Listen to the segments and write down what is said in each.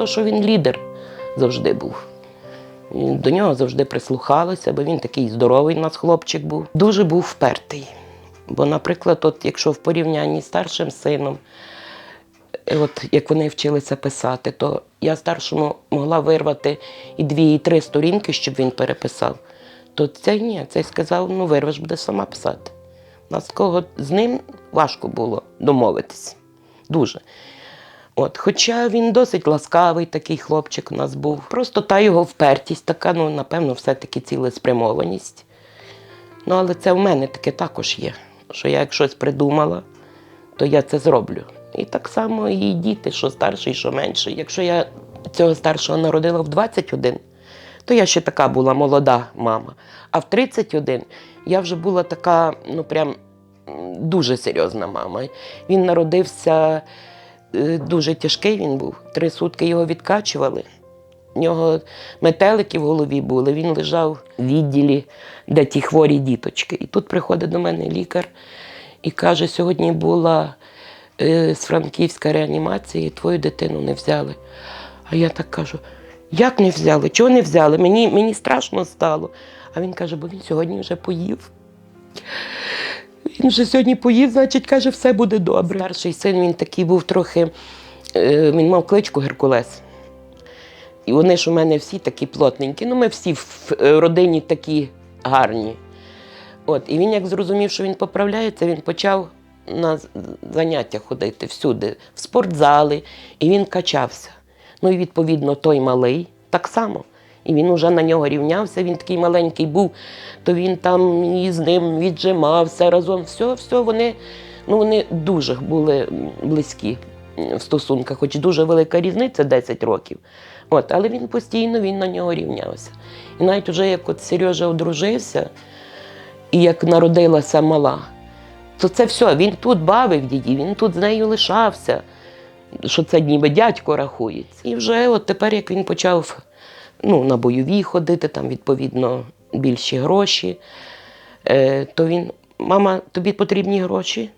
то, що він лідер завжди був. До нього завжди прислухалися, бо він такий здоровий у нас хлопчик був. Дуже був впертий. Бо, наприклад, от, якщо в порівнянні з старшим сином, е, от як вони вчилися писати, то я старшому могла вирвати і дві, і три сторінки, щоб він переписав. То цей ні, цей сказав, ну вирвеш, буде сама писати. У нас кого з ним важко було домовитись. Дуже. От, хоча він досить ласкавий такий хлопчик у нас був. Просто та його впертість, така, ну, напевно, все-таки цілеспрямованість. Ну, але це в мене таке також є, що я як щось придумала, то я це зроблю. І так само і діти, що старший, що менший. Якщо я цього старшого народила в 21, то я ще така була молода мама. А в 31 я вже була така, ну прям дуже серйозна мама. Він народився дуже тяжкий він був. Три сутки його відкачували. У нього метелики в голові були. Він лежав в відділі, де ті хворі діточки. І тут приходить до мене лікар і каже: сьогодні була е, з Франківська реанімація, і твою дитину не взяли. А я так кажу: як не взяли? Чого не взяли? Мені, мені страшно стало. А він каже, бо він сьогодні вже поїв. Він вже сьогодні поїв, значить, каже, все буде добре. Старший син він такий був трохи, е, він мав кличку Геркулес. І вони ж у мене всі такі плотненькі. Ну, ми всі в е, родині такі гарні. От, і він як зрозумів, що він поправляється, він почав на заняття ходити всюди, в спортзали, і він качався. Ну і відповідно той малий так само. І він уже на нього рівнявся, він такий маленький був, то він там і з ним віджимався разом. Все, все, вони, ну, вони дуже були близькі в стосунках, хоч дуже велика різниця 10 років. От, але він постійно він на нього рівнявся. І навіть уже як от Сережа одружився, і як народилася мала, то це все, він тут бавив її, він тут з нею лишався, що це ніби дядько рахується. І вже от тепер, як він почав ну, на бойові ходити, там, відповідно, більші гроші, е, то він, мама, тобі потрібні гроші?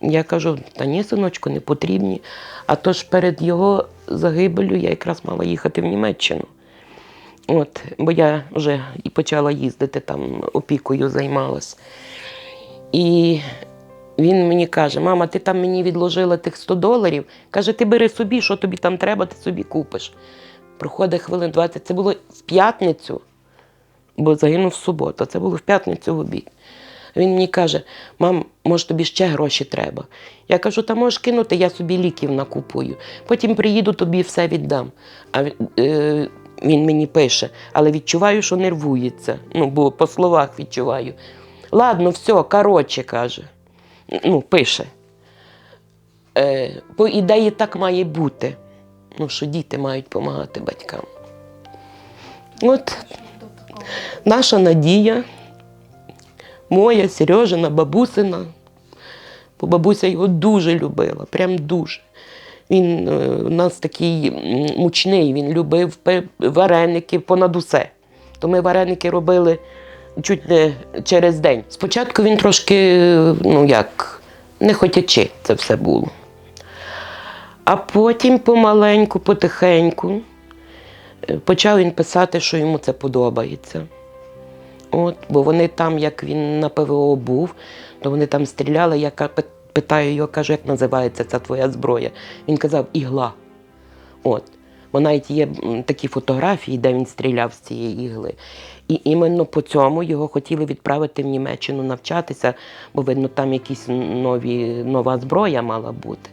Я кажу, та ні, синочку, не потрібні. А то ж перед його загибелю я якраз мала їхати в Німеччину. От, бо я вже і почала їздити там, опікою займалась. І він мені каже: мама, ти там мені відложила тих 100 доларів. Каже, ти бери собі, що тобі там треба, ти собі купиш. Проходить хвилин 20. Це було в п'ятницю, бо загинув в суботу. Це було в п'ятницю в обід. Він мені каже: мам, може тобі ще гроші треба. Я кажу, та можеш кинути, я собі ліків накупую. Потім приїду, тобі все віддам. А е, він мені пише, але відчуваю, що нервується. Ну, бо по словах відчуваю. Ладно, все, коротше, каже. Ну, пише. Е, по ідеї так має бути. Ну, що діти мають допомагати батькам. От наша надія, моя, Сережина, бабусина. Бо бабуся його дуже любила, прям дуже. Він е, у нас такий мучний, він любив вареники понад усе. То ми вареники робили чуть не через день. Спочатку він трошки, е, ну як, не хотячи це все було. А потім помаленьку, потихеньку е, почав він писати, що йому це подобається. От, бо вони там, як він на ПВО був, то вони там стріляли. Я питаю його, кажу, як називається ця твоя зброя. Він казав ігла. От. Бо навіть є такі фотографії, де він стріляв з цієї ігли. І іменно по цьому його хотіли відправити в Німеччину навчатися, бо видно, там якісь нові, нова зброя мала бути.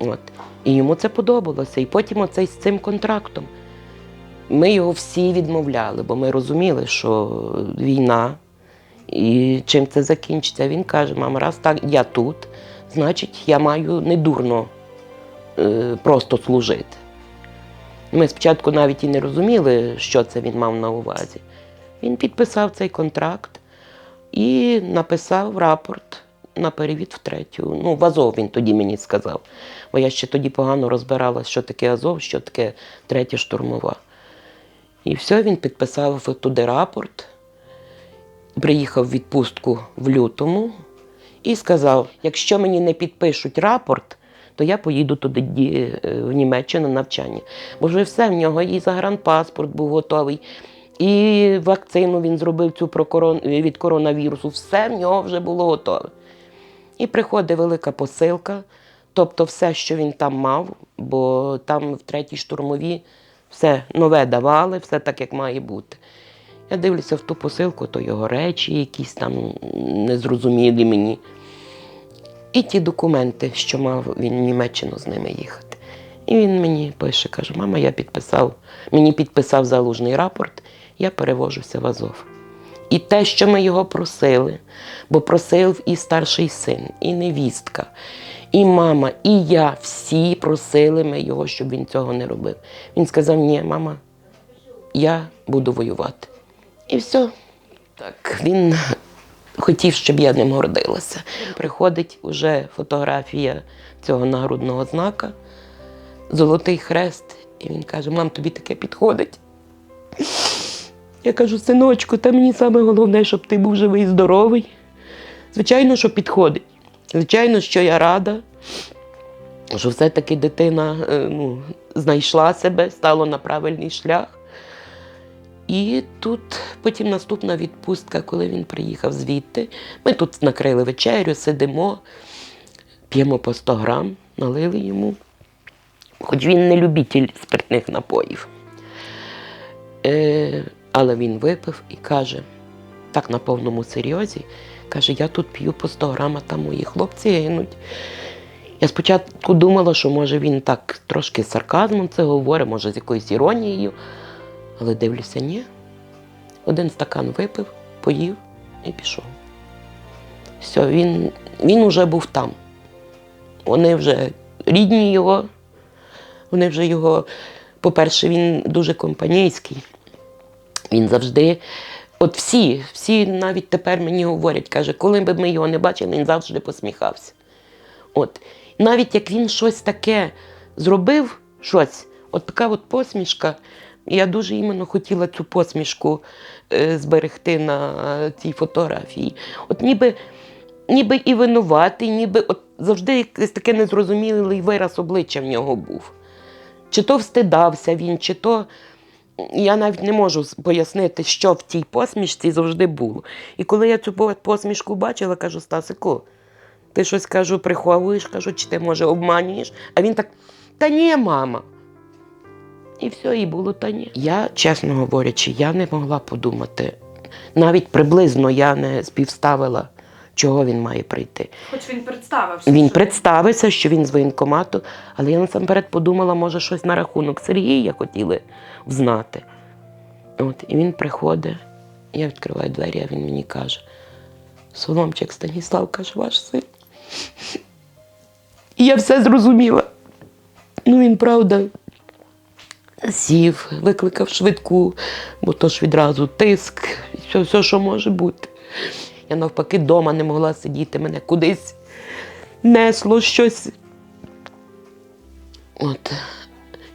От. І йому це подобалося. І потім оцей з цим контрактом. Ми його всі відмовляли, бо ми розуміли, що війна і чим це закінчиться. Він каже: мама, раз так я тут, значить, я маю недурно е, просто служити. Ми спочатку навіть і не розуміли, що це він мав на увазі. Він підписав цей контракт і написав рапорт на перевід в третю. Ну, в Азов він тоді мені сказав. Бо я ще тоді погано розбиралась, що таке Азов, що таке третя штурмова. І все, він підписав туди рапорт, приїхав в відпустку в лютому і сказав: якщо мені не підпишуть рапорт, то я поїду туди е, в Німеччину на навчання. Бо вже все в нього і загранпаспорт був готовий, і вакцину він зробив цю від коронавірусу. Все в нього вже було готове. І приходить велика посилка, тобто все, що він там мав, бо там в третій штурмовій все нове давали, все так, як має бути. Я дивлюся в ту посилку, то його речі якісь там незрозумілі мені. І ті документи, що мав він в Німеччину з ними їхати. І він мені пише, каже, мама, я підписав, мені підписав залужний рапорт, я перевожуся в Азов. І те, що ми його просили, бо просив і старший син, і невістка, і мама, і я всі просили ми його, щоб він цього не робив. Він сказав: ні, мама, я буду воювати. І все. Так, він хотів, щоб я ним гордилася. Приходить уже фотографія цього нагрудного знака, золотий хрест, і він каже: мам, тобі таке підходить. Я кажу, синочку, та мені саме головне, щоб ти був живий і здоровий. Звичайно, що підходить. Звичайно, що я рада, що все-таки дитина е, ну, знайшла себе, стала на правильний шлях. І тут потім наступна відпустка, коли він приїхав звідти. Ми тут накрили вечерю, сидимо, п'ємо по 100 грам, налили йому. Хоч він не любитель спиртних напоїв. Е, але він випив і каже, так на повному серйозі, каже, я тут п'ю по 100 грам, а там мої хлопці гинуть. Я спочатку думала, що може він так трошки з сарказмом це говорить, може з якоюсь іронією. Але дивлюся, ні. Один стакан випив, поїв і пішов. Все, він, він вже був там. Вони вже рідні його, вони вже його, по-перше, він дуже компанійський. Він завжди, от всі, всі навіть тепер мені говорять, каже, коли б ми його не бачили, він завжди посміхався. От. Навіть як він щось таке зробив, щось, от така от посмішка. Я дуже іменно хотіла цю посмішку е, зберегти на е, цій фотографії. От ніби, ніби і винуватий, ніби от завжди якийсь таке незрозумілий вираз обличчя в нього був. Чи то встидався він, чи то. Я навіть не можу пояснити, що в тій посмішці завжди було. І коли я цю посмішку бачила, кажу, Стасику, ти щось кажу, приховуєш, кажу, чи ти може обманюєш? А він так, та ні, мама. І все, і було та ні. Я, чесно говорячи, я не могла подумати. Навіть приблизно я не співставила, чого він має прийти. Хоч він представився. Він що представився, що він з воєнкомату, але я насамперед подумала, може, щось на рахунок Сергія хотіли взнати. От, і він приходить, я відкриваю двері, а він мені каже: Соломчик Станіслав каже, ваш син. І я все зрозуміла. Ну, він, правда, сів, викликав швидку, бо то ж відразу тиск, все, все, що може бути. Я навпаки вдома не могла сидіти, мене кудись несло щось. От.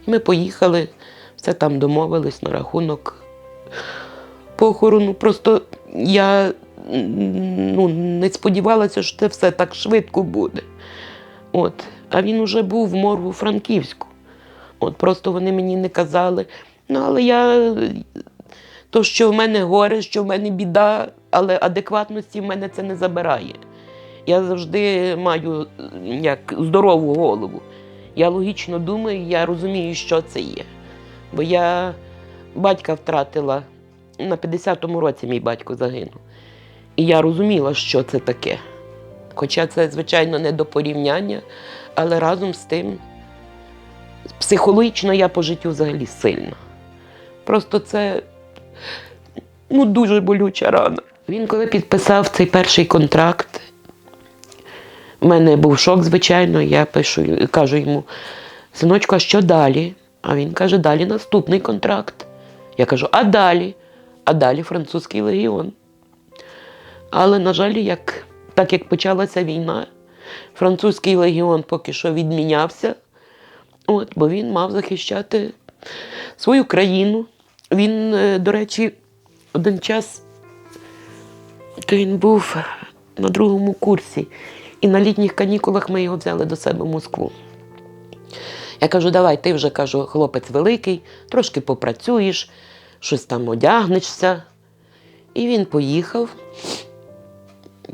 І ми поїхали, все там домовились на рахунок похорону. Просто я ну, не сподівалася, що це все так швидко буде. От. А він уже був в моргу Франківську. От просто вони мені не казали. Ну, але я то, що в мене горе, що в мене біда, але адекватності в мене це не забирає. Я завжди маю як здорову голову. Я логічно думаю, я розумію, що це є. Бо я батька втратила на 50-му році мій батько загинув. І я розуміла, що це таке. Хоча це, звичайно, не до порівняння, але разом з тим психологічно я по життю взагалі сильна. Просто це ну, дуже болюча рана. Він, коли підписав цей перший контракт, в мене був шок, звичайно. Я пишу, кажу йому, синочку, а що далі? А він каже, далі наступний контракт. Я кажу, а далі? А далі французький легіон. Але, на жаль, як, так як почалася війна, французький легіон поки що відмінявся, от, бо він мав захищати свою країну. Він, е, до речі, один час то він був на другому курсі, і на літніх канікулах ми його взяли до себе в Москву. Я кажу, давай, ти вже кажу, хлопець великий, трошки попрацюєш, щось там одягнешся. І він поїхав.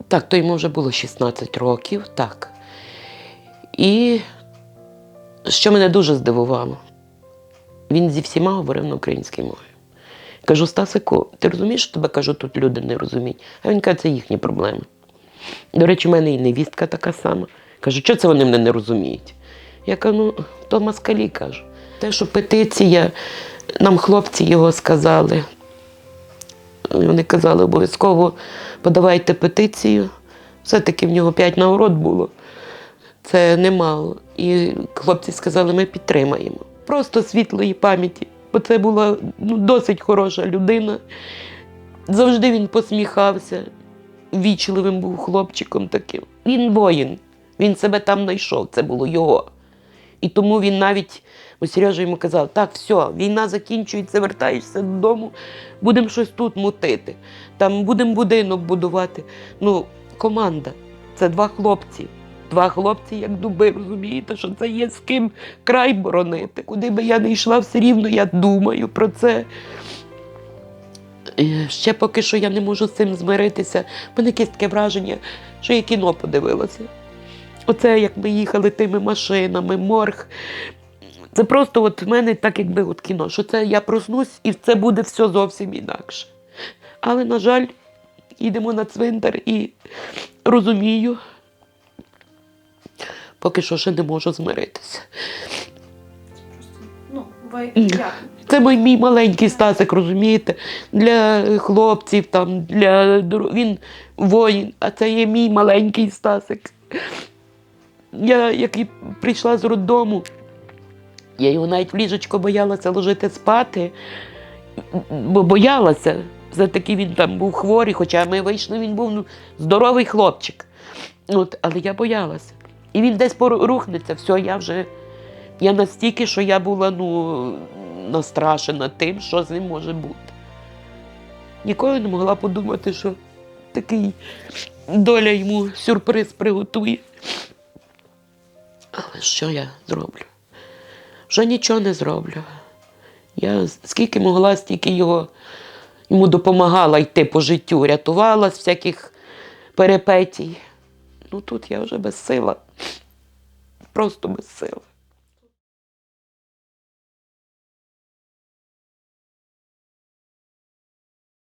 Так, то йому вже було 16 років, так. І що мене дуже здивувало, він зі всіма говорив на українській мові. Кажу, Стасику, ти розумієш, що тебе кажу, тут люди не розуміють. А він каже, це їхні проблеми. До речі, в мене і невістка така сама. Кажу, що це вони мене не розуміють? Я кажу, ну, то москалі кажу. Те, що петиція, нам хлопці його сказали. Вони казали, обов'язково подавайте петицію. Все-таки в нього п'ять нагород було. Це немало. І хлопці сказали, ми підтримаємо. Просто світлої пам'яті. Бо це була ну, досить хороша людина. Завжди він посміхався, вічливим був хлопчиком таким. Він воїн, він себе там знайшов, це було його. І тому він навіть, бо Сережа йому казав, так, все, війна закінчується, вертаєшся додому, будемо щось тут мутити, там будемо будинок будувати. Ну, команда, це два хлопці. Два хлопці, як дуби, розумієте, що це є з ким край боронити. Куди би я не йшла, все рівно я думаю про це. Е, Ще поки що я не можу з цим змиритися. У мене якесь таке враження, що я кіно подивилася. Оце як ми їхали тими машинами, морг. Це просто от в мене так, якби от кіно, що це я проснусь і це буде все зовсім інакше. Але, на жаль, їдемо на цвинтар і розумію, поки що ще не можу змиритися. Ну, ви як? Це мій, мій маленький Стасик, розумієте? Для хлопців, там, для він воїн, а це є мій маленький Стасик. Я, як і прийшла з роддому, я його навіть в ліжечко боялася ложити спати, бо боялася. Все-таки він там був хворий, хоча ми вийшли, він був ну, здоровий хлопчик. От, але я боялася. І він десь порухнеться, все, я вже. Я настільки, що я була ну, настрашена тим, що з ним може бути. Ніколи не могла подумати, що такий доля йому сюрприз приготує. Але що я зроблю? Вже нічого не зроблю. Я скільки могла, стільки його, йому допомагала йти по життю, рятувала з всяких перепетій. Ну тут я вже безсила. Просто безсила.